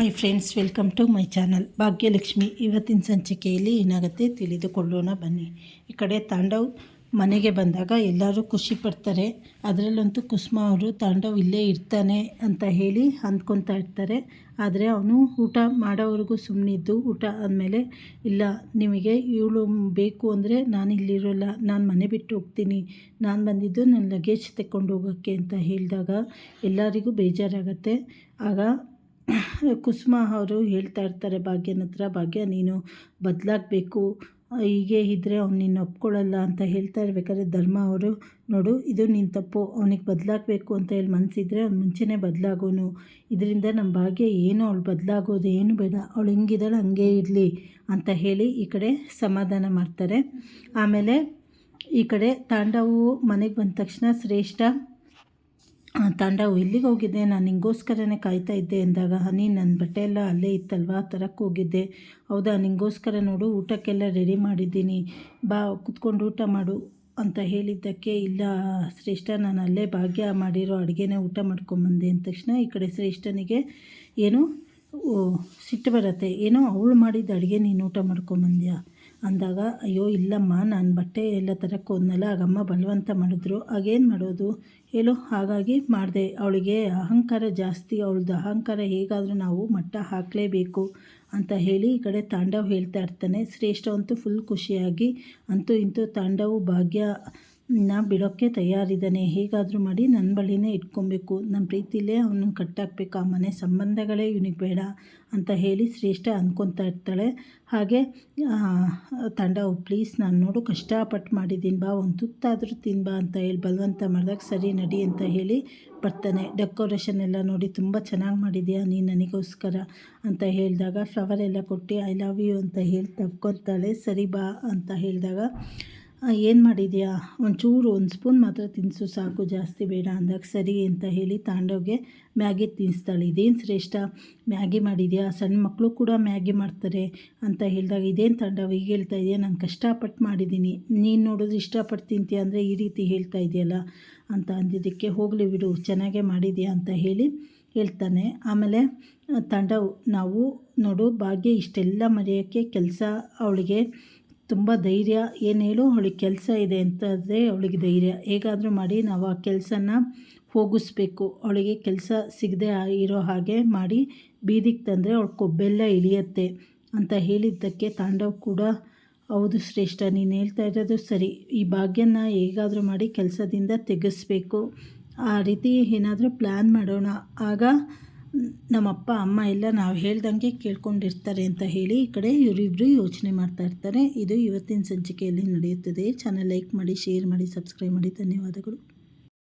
Hi friends welcome to my channel Bhagyalakshmi, ಇವತ್ತಿನ ಸಂಚಿಕೆಯಲ್ಲಿ ಏನಾಗುತ್ತೆ ತಿಳಿದುಕೊಳ್ಳೋಣ ಬನ್ನಿ. ಈ ಕಡೆ ತಾಂಡವ್ ಮನೆಗೆ ಬಂದಾಗ ಎಲ್ಲರೂ ಖುಷಿ ಪಡ್ತಾರೆ. ಅದರಲ್ಲಂತೂ ಕುಸುಮ ಅವರು, ತಾಂಡವ್ ಇಲ್ಲೇ ಇರ್ತಾನೆ ಅಂತ ಹೇಳಿ ಅಂದ್ಕೊತಾ ಇರ್ತಾರೆ. ಆದರೆ ಅವನು ಊಟ ಮಾಡೋವರೆಗೂ ಸುಮ್ಮನಿದ್ದು ಊಟ ಆದಮೇಲೆ, ಇಲ್ಲ, ನಿಮಗೆ ಇವಳು ಬೇಕು ಅಂದರೆ ನಾನು ಇಲ್ಲಿರೋಲ್ಲ, ನಾನು ಮನೆ ಬಿಟ್ಟು ಹೋಗ್ತೀನಿ. ನಾನು ಬಂದಿದ್ದು ನನ್ನ ಲಗೇಜ್ ತಗೊಂಡು ಹೋಗೋಕ್ಕೆ ಅಂತ ಹೇಳಿದಾಗ ಎಲ್ಲರಿಗೂ ಬೇಜಾರಾಗತ್ತೆ. ಆಗ ಕುಸುಮ ಅವರು ಹೇಳ್ತಾ ಇರ್ತಾರೆ, ಭಾಗ್ಯನ ಹತ್ರ, ಭಾಗ್ಯ, ನೀನು ಬದಲಾಗಬೇಕು. ಹೀಗೆ ಇದ್ದರೆ ಅವ್ನು ನಿನ್ನ ಒಪ್ಕೊಳ್ಳಲ್ಲ ಅಂತ ಹೇಳ್ತಾ ಇರ್ಬೇಕಾದ್ರೆ ಧರ್ಮ ಅವರು, ನೋಡು, ಇದು ನಿನ್ನ ತಪ್ಪು. ಅವನಿಗೆ ಬದಲಾಗಬೇಕು ಅಂತ ಹೇಳಿ ಮನಸ್ಸಿದ್ರೆ ಅವ್ನು ಮುಂಚೆನೇ ಬದಲಾಗೋನು. ಇದರಿಂದ ನಮ್ಮ ಭಾಗ್ಯ ಏನು? ಅವಳು ಬದಲಾಗೋದು ಏನು ಬೇಡ. ಅವಳು ಹಿಂಗಿದ್ದಾಳೆ, ಹಂಗೆ ಇರಲಿ ಅಂತ ಹೇಳಿ ಈ ಕಡೆ ಸಮಾಧಾನ ಮಾಡ್ತಾರೆ. ಆಮೇಲೆ ಈ ಕಡೆ ತಾಂಡವು ಮನೆಗೆ ಬಂದ ತಕ್ಷಣ ಶ್ರೇಷ್ಠ ತಾಂಡವು ಎಲ್ಲಿಗೆ ಹೋಗಿದ್ದೆ ನಾನು ನಿಂಗೋಸ್ಕರನೇ ಕಾಯ್ತಾ ಇದ್ದೆ ಎಂದಾಗ ಹನಿ ನನ್ನ ಬಟ್ಟೆ ಎಲ್ಲ ಅಲ್ಲೇ ಇತ್ತಲ್ವಾ? ತರಕ್ಕೆ ಹೋಗಿದ್ದೆ. ಹೌದಾ, ನಿಂಗೋಸ್ಕರ ನೋಡು, ಊಟಕ್ಕೆಲ್ಲ ರೆಡಿ ಮಾಡಿದ್ದೀನಿ. ಬಾ, ಕುತ್ಕೊಂಡು ಊಟ ಮಾಡು. ಅಂತ ಹೇಳಿದ್ದಕ್ಕೆ, ಇಲ್ಲ, ಶ್ರೇಷ್ಠ, ನಾನು ಅಲ್ಲೇ ಭಾಗ್ಯ ಮಾಡಿರೋ ಅಡುಗೆನೇ ಊಟ ಮಾಡ್ಕೊಂಬಂದೆ ಅಂದ ತಕ್ಷಣ ಈ ಕಡೆ ಶ್ರೇಷ್ಠನಿಗೆ, ಏನು? ಸಿಟ್ಟು ಬರುತ್ತೆ. ಏನೋ ಅವಳು ಮಾಡಿದ ಅಡುಗೆ ನೀನು ಊಟ ಮಾಡ್ಕೊಂಬಂದ್ಯಾ ಅಂದಾಗ, ಅಯ್ಯೋ, ಇಲ್ಲಮ್ಮ, ನಾನು ಬಟ್ಟೆ ಎಲ್ಲ ತರಕ್ಕೆ ಹೋದ್ನಲ್ಲ ಆಗಮ್ಮ ಬಲವಂತ ಮಾಡಿದ್ರು. ಆಗೇನು ಮಾಡೋದು? ಹೇಳು. ಹಾಗಾಗಿ ಮಾಡಿದೆ. ಅವಳಿಗೆ ಅಹಂಕಾರ ಜಾಸ್ತಿ. ಅವಳದ್ದು ಅಹಂಕಾರ ಹೇಗಾದರೂ ನಾವು ಮಟ್ಟ ಹಾಕಲೇಬೇಕು ಅಂತ ಹೇಳಿ ಈ ಕಡೆ ತಾಂಡವ್ ಹೇಳ್ತಾ ಇರ್ತಾನೆ. ಶ್ರೇಷ್ಠ ಅಂತೂ ಫುಲ್ ಖುಷಿಯಾಗಿ, ಅಂತೂ ಇಂತೂ ತಾಂಡವು ಭಾಗ್ಯ ನಾ ಬಿಡೋಕ್ಕೆ ತಯಾರಿದ್ದಾನೆ. ಹೇಗಾದರೂ ಮಾಡಿ ನನ್ನ ಬಳಿನೇ ಇಟ್ಕೊಬೇಕು. ನನ್ನ ಪ್ರೀತಿಲೇ ಅವನು ಕಟ್ಟಾಕಬೇಕು. ಆ ಮನೆ ಸಂಬಂಧಗಳೇ ಇವನಿಗೆ ಬೇಡ ಅಂತ ಹೇಳಿ ಶ್ರೇಷ್ಠ ಅಂದ್ಕೊತಾ ಇರ್ತಾಳೆ. ಹಾಗೆ ತಂಡವು ಪ್ಲೀಸ್ ನಾನು ನೋಡು ಕಷ್ಟಪಟ್ಟು ಮಾಡಿದ್ದೀನಿ ಬಾ, ಒಂದು ತುತ್ತಾದರೂ ತಿನ್ಬಾ ಅಂತ ಹೇಳಿ ಬಲವಂತ ಮಾಡಿದಾಗ ಸರಿ ನಡಿ ಅಂತ ಹೇಳಿ ಬರ್ತಾನೆ. ಡೆಕೋರೇಷನ್ ಎಲ್ಲ ನೋಡಿ ತುಂಬ ಚೆನ್ನಾಗಿ ಮಾಡಿದೆಯಾ ನೀನು ನನಗೋಸ್ಕರ ಅಂತ ಹೇಳಿದಾಗ, ಫ್ಲವರ್ ಎಲ್ಲ ಕೊಟ್ಟು, ಐ ಲವ್ ಯು ಅಂತ ಹೇಳಿ ತಪ್ಕೊತಾಳೆ ಸರಿ ಬಾ ಅಂತ ಹೇಳಿದಾಗ ಏನು ಮಾಡಿದ್ಯಾ? ಒಂಚೂರು, ಒಂದು ಸ್ಪೂನ್ ಮಾತ್ರ ತಿನ್ನಿಸು ಸಾಕು, ಜಾಸ್ತಿ ಬೇಡ ಅಂದಾಗ ಸರಿ ಅಂತ ಹೇಳಿ ತಾಂಡವ್ಗೆ ಮ್ಯಾಗಿ ತಿನ್ನಿಸ್ತಾಳೆ ಇದೇನು ಶ್ರೇಷ್ಠ? ಮ್ಯಾಗಿ ಮಾಡಿದ್ಯಾ? ಸಣ್ಣ ಮಕ್ಕಳು ಕೂಡ ಮ್ಯಾಗಿ ಮಾಡ್ತಾರೆ ಅಂತ ಹೇಳಿದಾಗ ಇದೇನು ತಾಂಡವ್ ಈಗ ಹೇಳ್ತಾ ಇದೆಯಾ? ನಾನು ಕಷ್ಟಪಟ್ಟು ಮಾಡಿದ್ದೀನಿ. ನೀನು ನೋಡೋದು ಇಷ್ಟಪಟ್ಟು ತಿಂತೀಯ ಅಂದರೆ ಈ ರೀತಿ ಹೇಳ್ತಾ ಇದೆಯಲ್ಲ ಅಂತ ಅಂದಿದ್ದಕ್ಕೆ ಹೋಗಲಿ ಬಿಡು, ಚೆನ್ನಾಗೇ ಮಾಡಿದ್ಯಾ ಅಂತ ಹೇಳಿ ಹೇಳ್ತಾನೆ. ಆಮೇಲೆ ತಾಂಡವ್, ನಾವು ನೋಡು, ಭಾಗ್ಯ ಇಷ್ಟೆಲ್ಲ ಮರೆಯೋಕ್ಕೆ ಕೆಲಸ ಅವಳಿಗೆ ತುಂಬ ಧೈರ್ಯ, ಏನು ಹೇಳು, ಅವಳಿಗೆ ಕೆಲಸ ಇದೆ ಅಂತಂದರೆ ಅವಳಿಗೆ ಧೈರ್ಯ. ಹೇಗಾದರೂ ಮಾಡಿ ನಾವು ಆ ಕೆಲಸನ ಹೋಗಿಸ್ಬೇಕು. ಅವಳಿಗೆ ಕೆಲಸ ಸಿಗದೆ ಇರೋ ಹಾಗೆ ಮಾಡಿ ಬೀದಿಗೆ ತಂದರೆ ಅವಳು ಕೊಬ್ಬೆಲ್ಲ ಇಳಿಯತ್ತೆ ಅಂತ ಹೇಳಿದ್ದಕ್ಕೆ ತಾಂಡವ್ ಕೂಡ, ಹೌದು ಶ್ರೇಷ್ಠ, ನೀನು ಹೇಳ್ತಾ ಇರೋದು ಸರಿ. ಈ ಭಾಗ್ಯನ ಹೇಗಾದರೂ ಮಾಡಿ ಕೆಲಸದಿಂದ ತೆಗೆಸ್ಬೇಕು. ಆ ರೀತಿ ಏನಾದರೂ ಪ್ಲ್ಯಾನ್ ಮಾಡೋಣ. ಆಗ ನಮ್ಮಪ್ಪ, ಅಮ್ಮ ಎಲ್ಲ ನಾವು ಹೇಳ್ದಂಗೆ ಕೇಳ್ಕೊಂಡಿರ್ತಾರೆ ಅಂತ ಹೇಳಿ ಈ ಕಡೆ ಇವರಿಬ್ಬರು ಯೋಚನೆ ಮಾಡ್ತಾ ಇರ್ತಾರೆ. ಇದು ಇವತ್ತಿನ ಸಂಚಿಕೆಯಲ್ಲಿ ನಡೆಯುತ್ತದೆ. ಚಾನಲ್ ಲೈಕ್ ಮಾಡಿ ಶೇರ್ ಮಾಡಿ ಸಬ್ಸ್ಕ್ರೈಬ್ ಮಾಡಿ. ಧನ್ಯವಾದಗಳು.